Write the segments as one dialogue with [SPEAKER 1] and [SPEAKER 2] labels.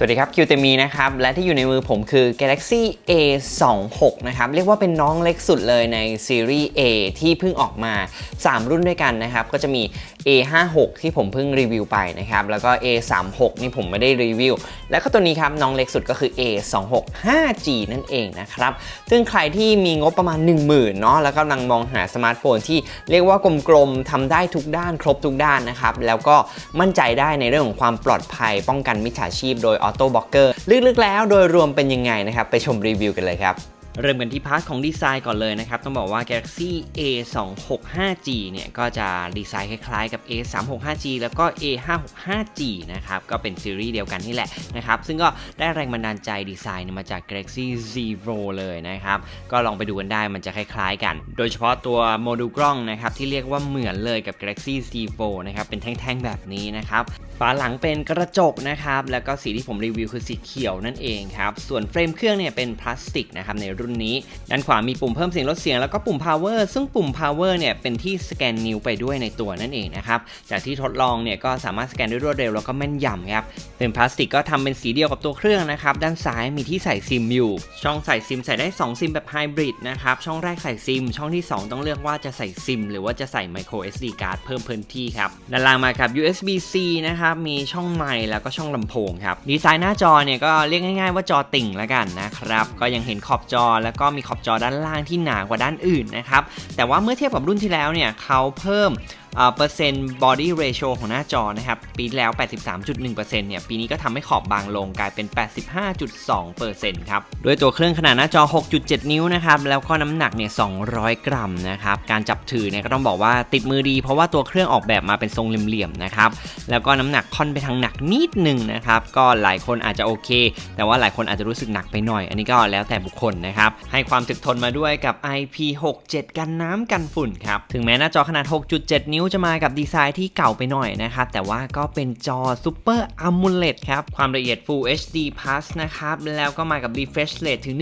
[SPEAKER 1] สวัสดีครับคิวเตมีนะครับ และที่อยู่ในมือผมคือ Galaxy A26 นะครับ เรียกว่าเป็นน้องเล็กสุดเลยในซีรีส์ A ที่เพิ่งออกมา 3 รุ่นด้วยกันนะครับ ก็จะมี A56 ที่ผมเพิ่งรีวิวไปนะครับ แล้วก็ A36 นี่ผมไม่ได้รีวิว แล้วก็ตัวนี้ครับน้องเล็กสุดก็คือ A26 5G นั่นเองนะครับ ซึ่งใครที่มีงบประมาณ 10,000เนาะแล้วกำลังมองหาสมาร์ทโฟนที่เรียกว่ากลมๆทำได้ทุกด้านครบทุกด้านนะครับ แล้วก็มั่นใจได้ในเรื่องของความปลอดภัย ป้องกันมิจฉาชีพโดย Auto Blocker ลึกๆแล้วโดยรวมเป็นยังไงนะครับ ไปชมรีวิวกันเลยครับ เริ่มกันที่พาร์ทของดีไซน์ก่อนเลยนะครับ ต้องบอกว่า Galaxy A265G เนี่ยก็จะดีไซน์คล้ายๆกับ A365G แล้วก็ A565G นะครับก็เป็นซีรีส์เดียวกันนี่แหละนะครับซึ่งก็ได้แรงบันดาลใจดีไซน์มาจาก Galaxy Zero เลยนะครับก็ลองไปดูกันได้มันจะคล้ายๆกัน โดยเฉพาะตัวโมดูลกล้องนะครับที่เรียกว่าเหมือนเลยกับ Galaxy Z4 นะครับเป็นแท่งๆแบบนี้นะครับ ฝาหลังเป็นกระจกนะครับ แล้วก็สีที่ผมรีวิวคือสีเขียวนั่นเองครับ ส่วนเฟรมเครื่องเนี่ยเป็นพลาสติกนะครับในรุ่นนี้ ด้านขวามีปุ่มเพิ่มเสียงลดเสียงแล้วก็ปุ่ม power ซึ่งปุ่ม power เนี่ยเป็นที่สแกนนิ้วไปด้วยในตัวนั่นเองนะครับ จากที่ทดลองเนี่ยก็สามารถสแกนได้รวดเร็วแล้วก็แม่นยำครับเป็นพลาสติกก็ทำเป็นสีเดียวกับตัวเครื่องนะครับ ด้านซ้ายมีที่ใส่ซิมอยู่ ช่องใส่ซิมใส่ได้ 2 ซิมแบบไฮบริดนะครับ ช่องแรกใส่ซิม ช่องที่ 2 ต้องเลือกว่าจะใส่ซิม หรือว่าจะใส่ micro SD card เพิ่มพื้นที่ครับ ด้านล่างมากับ USB C นะครับมีช่องไมค์แล้วก็ช่องลำโพงครับดีไซน์หน้าจอเนี่ยก็เรียกง่าย ๆ ว่าจอติ่งแล้วกันนะครับก็ยังเห็นขอบจอแล้วก็มีขอบจอด้านล่างที่หนากว่าด้านอื่นนะครับแต่ว่าเมื่อเทียบกับรุ่นที่แล้วเนี่ยเขาเพิ่มเปอร์เซ็นต์ body ratio ของหน้าจอนะครับปีแล้ว 83.1%เนี่ยปีนี้ก็ทำให้ขอบบางลงกลายเป็น 85.2%ครับด้วยตัวเครื่องขนาดหน้าจอ 6.7 นิ้วนะครับแล้วก็น้ำหนักเนี่ย 200 กรัมนะครับการจับถือเนี่ยก็ต้องบอกว่าติดมือดี เพราะว่าตัวเครื่องออกแบบมาเป็นทรงเหลี่ยมๆนะครับแล้วก็น้ำหนักค่อนไปทางหนักนิดหนึ่งนะครับก็หลายคนอาจจะโอเค แต่ว่าหลายคนอาจจะรู้สึกหนักไปหน่อย อันนี้ก็แล้วแต่บุคคลนะครับให้ความถึกทนมาด้วยกับ IP67 กันน้ำกันฝุ่นครับถึงแม้หน้าจอขนาด 6.7 นิ้วิ้วจะมากับดีไซน์ที่เก่าไปหน่อยนะครับ แต่ว่าก็เป็นจอ Super AMOLED ครับ ความละเอียด Full HD Plus นะครับ แล้วก็มากับ refresh rate ถึง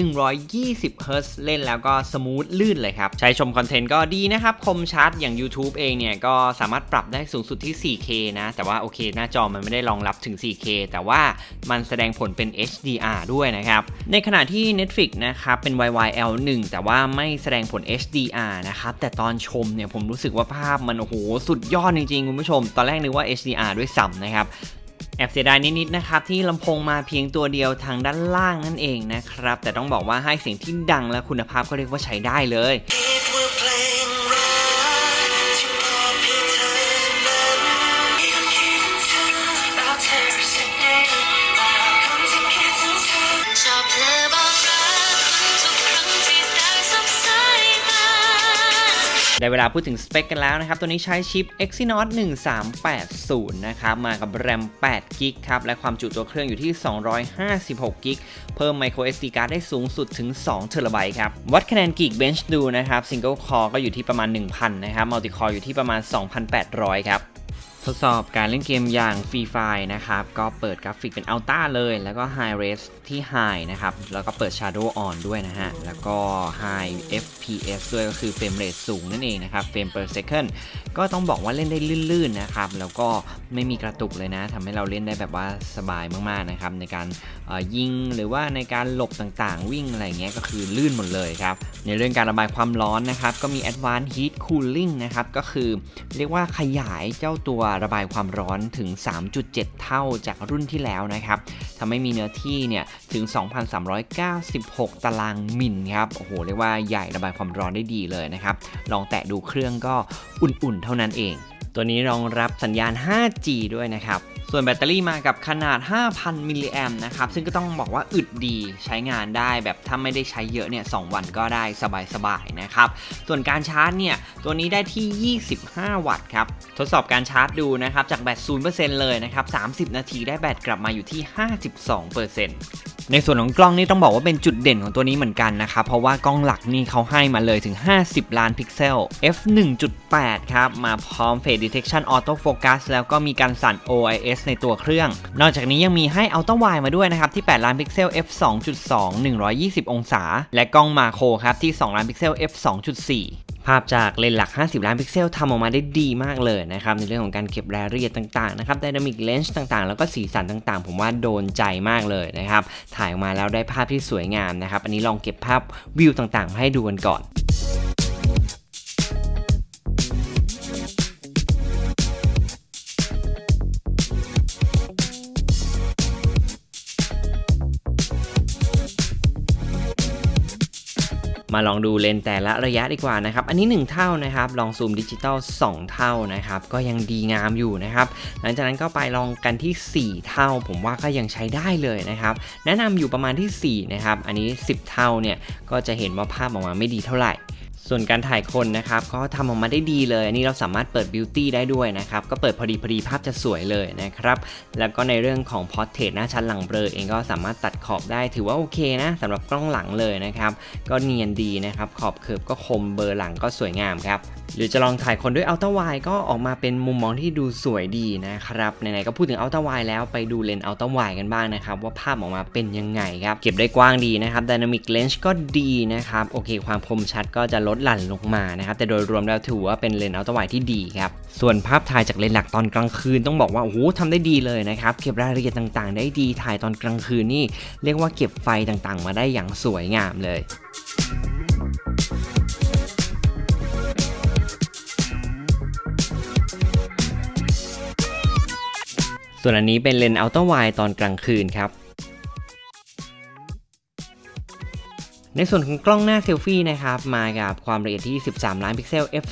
[SPEAKER 1] 120 Hz เล่นแล้วก็สมูทลื่นเลยครับ ใช้ชมคอนเทนต์ก็ดีนะครับ คมชัดอย่าง YouTube เองเนี่ย ก็สามารถปรับได้สูงสุดที่ 4K นะ แต่ว่าโอเค หน้าจอมันไม่ได้รองรับถึง 4K แต่ว่ามันแสดงผลเป็น HDR ด้วยนะครับ ในขณะที่ Netflix นะครับเป็น YYL1 แต่ว่าไม่แสดงผล HDR นะครับแต่ตอนชมเนี่ยผมรู้สึกว่าภาพมันโอ้โหสุดยอดจริงๆ คุณผู้ชม ตอนแรกนึกว่า HDR ด้วยซ้ำนะครับ แอบเสียดายนิดๆนะครับ ที่ลำโพงมาเพียงตัวเดียวทางด้านล่างนั่นเองนะครับ แต่ต้องบอกว่าให้เสียงที่ดังและคุณภาพก็เรียกว่าใช้ได้เลย
[SPEAKER 2] ได้
[SPEAKER 1] เวลาพูดถึงสเปคกันแล้วนะครับ ตัวนี้ใช้ชิป Exynos 1380 นะครับ มากับแรม8 g b ครับ และความจุตัวเครื่องอยู่ที่ 256 g b เพิ่ม micro SD card ได้สูงสุดถึง2 t b ครับ วัดคะแนน Geekbench ดูนะครับ Single Core ก็อยู่ที่ประมาณ 1,000 นะครับ Multi Core อยู่ที่ประมาณ 2,800 ครับ ทดสอบการเล่นเกมอย่าง Free Fire นะครับ ก็เปิดกราฟิกเป็น Ultra เลย แล้วก็ High Res ที่ High นะครับ แล้วก็เปิด Shadow On ด้วยนะฮะ แล้วก็ High FPS ด้วยก็คือ Frame Rate สูงนั่นเองนะครับ Frame per second ก็ต้องบอกว่าเล่นได้ลื่นๆนะครับ แล้วก็ไม่มีกระตุกเลยนะทำให้เราเล่นได้แบบว่าสบายมากๆนะครับ ในการยิงหรือว่าในการหลบต่างๆ วิ่งอะไรเงี้ยก็คือลื่นหมดเลยครับ ในเรื่องการระบายความร้อนนะครับ ก็มี Advanced Heat Cooling นะครับ ก็คือเรียกว่าขยายเจ้าตัวระบายความร้อนถึง 3.7 เท่าจากรุ่นที่แล้วนะครับทำให้มีเนื้อที่เนี่ยถึง 2,396 ตารางมิลครับโอ้โหเรียกว่าใหญ่ระบายความร้อนได้ดีเลยนะครับ ลองแตะดูเครื่องก็อุ่นๆเท่านั้นเอง ตัวนี้รองรับสัญญาณ 5G ด้วยนะครับ ส่วนแบตเตอรี่มากับขนาด 5,000 มิลลิแอมนะครับ ซึ่งก็ต้องบอกว่าอึดดีใช้งานได้แบบถ้าไม่ได้ใช้เยอะเนี่ย2วันก็ได้สบายๆนะครับ ส่วนการชาร์จเนี่ยตัวนี้ได้ที่ 25 วัตต์ครับ ทดสอบการชาร์จดูนะครับ จากแบต 0%เลยนะครับ 30 นาทีได้แบตกลับมาอยู่ที่ 52% ในส่วนของกล้องนี่ต้องบอกว่าเป็นจุดเด่นของตัวนี้เหมือนกันนะครับ เพราะว่ากล้องหลักนี่เขาให้มาเลยถึง 50 ล้านพิกเซล f 1.8 ครับ มาพร้อม Face Detection Auto Focus แล้วก็มีการสั่น OIS ในตัวเครื่อง นอกจากนี้ยังมีให้ Auto Wide มาด้วยนะครับ ที่ 8 ล้านพิกเซล f 2.2 120 องศา และกล้องมาโครครับที่ 2 ล้านพิกเซล f 2.4 ภาพจากเลนส์หลัก 50 ล้านพิกเซลทำออกมาได้ดีมากเลยนะครับ ในเรื่องของการเก็บรายละเอียดต่างๆนะครับไดนามิกเลนส์ต่างๆ แล้วก็สีสันต่างๆ ผมว่าโดนใจมากเลยนะครับ ถ่ายออกมาแล้วได้ภาพที่สวยงามนะครับ อันนี้ลองเก็บภาพวิวต่างๆ มาให้ดูกันก่อน มาลองดูเลนแต่ละระยะดีกว่านะครับ อันนี้ 1 เท่านะครับ ลองซูมดิจิตอล2 เท่านะครับ ก็ยังดีงามอยู่นะครับ หลังจากนั้นก็ไปลองกันที่ 4 เท่า ผมว่าก็ยังใช้ได้เลยนะครับ แนะนำอยู่ประมาณที่4นะครับ อันนี้ 10 เท่าเนี่ย ก็จะเห็นว่าภาพออกมาไม่ดีเท่าไหร่ ส่วนการถ่ายคนนะครับก็ทำออกมาได้ดีเลยอันนี้เราสามารถเปิดบิวตี้ได้ด้วยนะครับก็เปิดพอดีพอดีภาพจะสวยเลยนะครับแล้วก็ในเรื่องของพอร์เทรตหน้าชั้นหลังเบลอเองก็สามารถตัดขอบได้ถือว่าโอเคนะสำหรับกล้องหลังเลยนะครับก็เนียนดีนะครับขอบเคิร์ฟก็คมเบอร์หลังก็สวยงามครับหรือจะลองถ่ายคนด้วยอัลตร้าไวก็ออกมาเป็นมุมมองที่ดูสวยดีนะครับไหนๆก็พูดถึงอัลตร้าไวแล้วไปดูเลนส์อัลตร้าไวกันบ้างนะครับว่าภาพออกมาเป็นยังไงครับเก็บได้กว้างดีนะครับ Dynamic Range ก็ดีนะครับโอเค ความคมชัดก็จะลดหลั่นลงมานะครับแต่โดยรวมแล้วถือว่าเป็นเลนส์อัลตราไวที่ดีครับส่วนภาพถ่ายจากเลนส์หลักตอนกลางคืนต้องบอกว่าโอ้โหทำได้ดีเลยนะครับเก็บรายละเอียดต่างๆ ได้ดีถ่ายตอนกลางคืนนี่เรียกว่าเก็บไฟต่างๆ มาได้อย่างสวยงามเลยส่วนอันนี้เป็นเลนส์อัลตราไวตอนกลางคืนครับ ในส่วนของกล้องหน้าเซลฟี่นะครับมากับความละเอียดที่ 13 ล้านพิกเซล f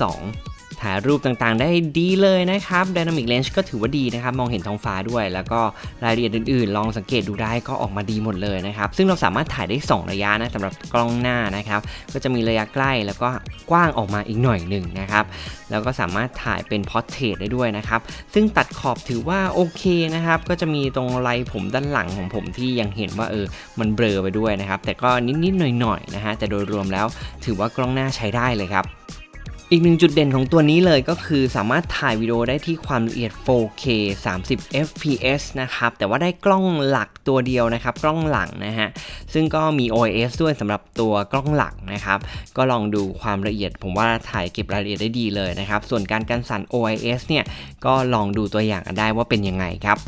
[SPEAKER 1] 2.2 ถ่ายรูปต่างๆ ได้ดีเลยนะครับ Dynamic Range ก็ถือว่าดีนะครับ มองเห็นท้องฟ้าด้วย แล้วก็รายละเอียดอื่นๆ ลองสังเกตดูได้ก็ออกมาดีหมดเลยนะครับ ซึ่งเราสามารถถ่ายได้ 2 ระยะนะสำหรับกล้องหน้านะครับ ก็จะมีระยะใกล้แล้วก็กว้างออกมาอีกหน่อยหนึ่งนะครับ แล้วก็สามารถถ่ายเป็นพอร์เทรตได้ด้วยนะครับ ซึ่งตัดขอบถือว่าโอเคนะครับ ก็จะมีตรงไรผมด้านหลังของผมที่ยังเห็นว่าเออ มันเบลอไปด้วยนะครับ แต่ก็นิดๆหน่อยๆนะฮะ แต่โดยรวมแล้วถือว่ากล้องหน้าใช้ได้เลยครับ อีกหนึ่งจุดเด่นของตัวนี้เลยก็คือสามารถถ่ายวิดีโอได้ที่ความละเอียด 4K 30 fps นะครับ แต่ว่าได้กล้องหลักตัวเดียวนะครับ กล้องหลังนะฮะ ซึ่งก็มี OIS ด้วยสำหรับตัวกล้องหลักนะครับ ก็ลองดูความละเอียด ผมว่าถ่ายเก็บรายละเอียดได้ดีเลยนะครับ ส่วนการกันสั่น OIS เนี่ย ก็ลองดูตัวอย่างกันได้ว่าเป็นยังไงครับ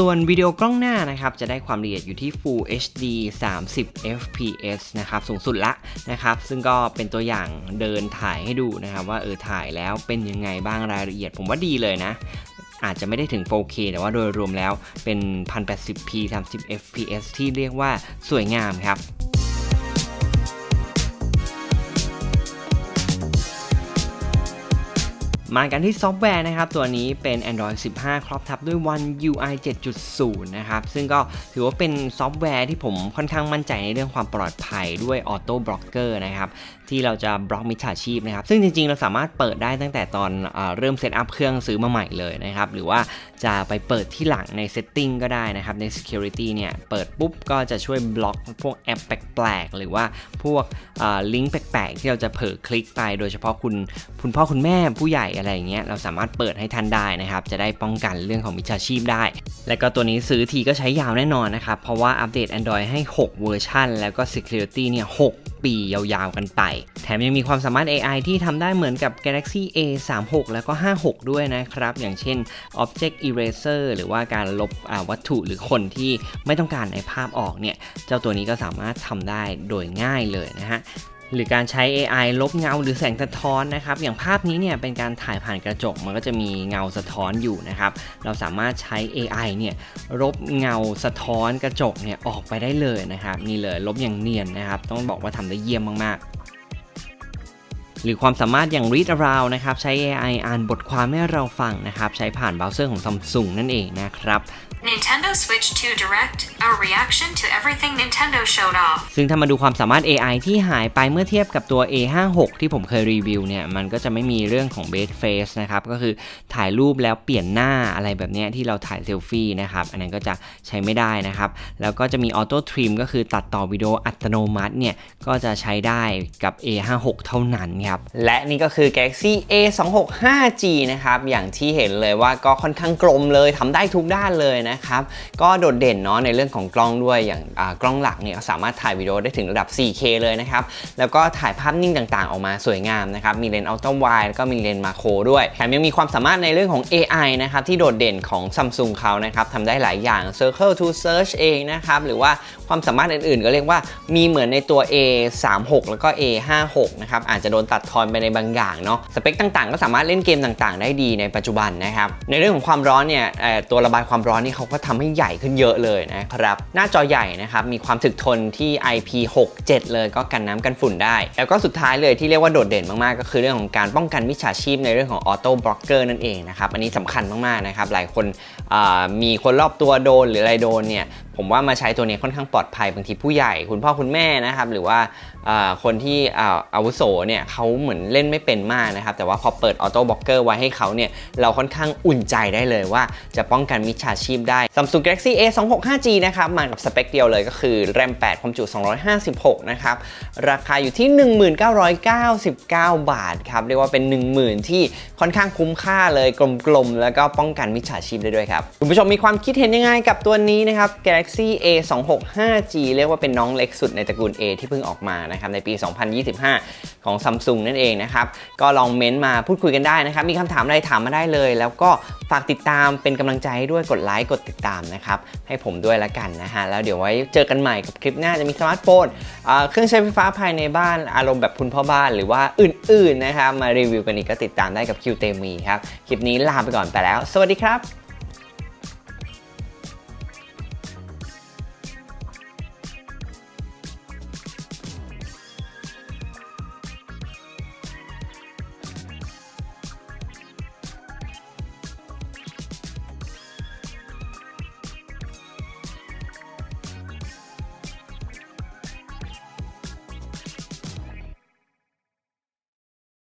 [SPEAKER 1] ส่วนวิดีโอกล้องหน้านะครับจะได้ความละเอียดอยู่ที่ Full HD 30 fps นะครับสูงสุดละนะครับซึ่งก็เป็นตัวอย่างเดินถ่ายให้ดูนะครับว่าเออถ่ายแล้วเป็นยังไงบ้างรายละเอียด ผมว่าดีเลยนะ อาจจะไม่ได้ถึง 4K แต่ว่าโดยรวมแล้วเป็น 1080p 30 fps ที่เรียกว่าสวยงามครับ มากันที่ซอฟต์แวร์นะครับตัวนี้เป็น Android 15 ครอบทับด้วย One UI 7.0 นะครับ ซึ่งก็ถือว่าเป็นซอฟต์แวร์ที่ผมค่อนข้างมั่นใจในเรื่องความปลอดภัยด้วย Auto Blocker นะครับที่เราจะบล็อกมิจฉาชีพนะครับ ซึ่งจริงๆ เราสามารถเปิดได้ตั้งแต่ตอนเออเริ่มเซตอัพเครื่องซื้อมาใหม่เลยนะครับ หรือว่าจะไปเปิดที่หลังใน Setting ก็ได้นะครับ ใน Security เนี่ย เปิดปุ๊บก็จะช่วยบล็อกพวกแอปแปลกๆ หรือว่าพวกลิงก์แปลกๆ ที่เราจะเผลอคลิกไป โดยเฉพาะคุณคุณพ่อคุณแม่ผู้ใหญ่อะไรอย่างเงี้ย เราสามารถเปิดให้ท่านได้นะครับ จะได้ป้องกันเรื่องของมิจฉาชีพได้ และก็ตัวนี้ซื้อทีก็ใช้ยาวแน่นอนนะครับ เพราะว่าอัปเดต Android ให้ 6 เวอร์ชันแล้วก็ Security เนี่ย 6 ปียาวๆกันไป แถมยังมีความสามารถ AI ที่ทำได้เหมือนกับ Galaxy A 3 6แล้วก็ 5 6 ด้วยนะครับ อย่างเช่น Object Eraser หรือว่าการลบวัตถุหรือคนที่ไม่ต้องการในภาพออกเนี่ย เจ้าตัวนี้ก็สามารถทำได้โดยง่ายเลยนะฮะ หรือการใช้ AI ลบเงาหรือแสงสะท้อนนะครับ อย่างภาพนี้เนี่ยเป็นการถ่ายผ่านกระจกมันก็จะมีเงาสะท้อนอยู่นะครับ เราสามารถใช้ AI เนี่ยลบเงาสะท้อนกระจกเนี่ยออกไปได้เลยนะครับนี่เลยลบอย่างเนียนนะครับ ต้องบอกว่าทำได้เยี่ยมมากๆหรือความสามารถอย่าง read aloud นะครับ ใช้ AI อ่านบทความให้เราฟังนะครับ ใช้ผ่านเบราว์เซอร์ของ Samsung นั่นเองนะครับ
[SPEAKER 3] Nintendo Switch 2 Direct, a reaction to everything Nintendo showed off.
[SPEAKER 1] ซึ่งถ้ามาดูความสามารถ AI ที่หายไปเมื่อเทียบกับตัว A56 ที่ผมเคยรีวิวเนี่ย มันก็จะไม่มีเรื่องของ base face นะครับ ก็คือถ่ายรูปแล้วเปลี่ยนหน้าอะไรแบบเนี้ยที่เราถ่ายเซลฟี่นะครับ อันนั้นก็จะใช้ไม่ได้นะครับ แล้วก็จะมี auto trim ก็คือตัดต่อวิดีโออัตโนมัติเนี่ย ก็จะใช้ได้กับ A56 เท่านั้นครับ และนี่ก็คือ Galaxy A26 5G นะครับ อย่างที่เห็นเลยว่าก็ค่อนข้างกลมเลยทำได้ทุกด้านเลยนะครับ ก็โดดเด่นเนาะในเรื่องของกล้องด้วยอย่างกล้องหลักเนี่ยสามารถถ่ายวิดีโอได้ถึงระดับ 4K เลยนะครับ แล้วก็ถ่ายภาพนิ่งต่างๆ ออกมาสวยงามนะครับ มีเลนส์อัลตร้าไวด์แล้วก็มีเลนส์มาโครด้วย แถมยังมีความสามารถในเรื่องของ AI นะครับ ที่โดดเด่นของ Samsung เขานะครับทำได้หลายอย่าง Circle to Search เองนะครับ หรือว่าความสามารถอื่นๆ ก็เรียกว่ามีเหมือนในตัว A36 แล้วก็ A56 นะครับ อาจจะโดนตัดทอนไปในบางอย่างเนาะ สเปคต่างๆ ก็สามารถเล่นเกมต่างๆ ได้ดีในปัจจุบันนะครับ ในเรื่องของความร้อนเนี่ยตัวระบายความร้อนนี่เขาก็ทำให้ใหญ่ขึ้นเยอะเลยนะครับ หน้าจอใหญ่นะครับ มีความถึกทนที่ IP67 เลยก็กันน้ำกันฝุ่นได้ แล้วก็สุดท้ายเลยที่เรียกว่าโดดเด่นมากๆ ก็คือเรื่องของการป้องกันมิจฉาชีพในเรื่องของออโต้บล็อกเกอร์นั่นเองนะครับ อันนี้สำคัญมากๆนะครับ หลายคนมีคนรอบตัวโดนหรืออะไรโดนเนี่ย ผมว่ามาใช้ตัวนี้ค่อนข้างปลอดภัยบางทีผู้ใหญ่ คุณพ่อคุณแม่นะครับ หรือว่าคนที่อาอาวุโสเนี่ยเขาเหมือนเล่นไม่เป็นมากนะครับ แต่ว่าพอเปิดออโต้บล็อกเกอร์ไว้ให้เขาเนี่ยเราค่อนข้างอุ่นใจได้เลยว่าจะป้องกันมิจฉาชีพได้ Samsung Galaxy A26 5G นะครับมากับสเปคเดียวเลยก็คือ RAM 8ความจุ 256 นะครับ ราคาอยู่ที่ 1999 บาทครับ เรียกว่าเป็น 10,000 ที่ค่อนข้างคุ้มค่าเลยกลมๆ แล้วก็ป้องกันมิจฉาชีพได้ด้วยครับ คุณผู้ชมมีความคิดเห็นยังไงกับตัวนี้นะครับ Galaxy A26 5G เรียกว่าเป็นน้องเล็กสุดในตระกูล A ที่เพิ่งออกมานะครับในปี 2025 ของ Samsung นั่นเองนะครับก็ลองเม้นต์มาพูดคุยกันได้นะครับมีคำถามอะไรถามมาได้เลย แล้วก็ฝากติดตามเป็นกำลังใจให้ด้วยกดไลค์กดติดตามนะครับให้ผมด้วยละกันนะฮะแล้วเดี๋ยวไว้เจอกันใหม่กับคลิปหน้าจะมีสมาร์ทโฟนเครื่องใช้ไฟฟ้าภายในบ้านอารมณ์แบบคุณพ่อบ้านหรือว่าอื่นๆนะครับมารีวิวกันอีกก็ติดตามได้กับ Q เตมีครับคลิปนี้ลาไปก่อนไปแล้ว สวัสดีครับ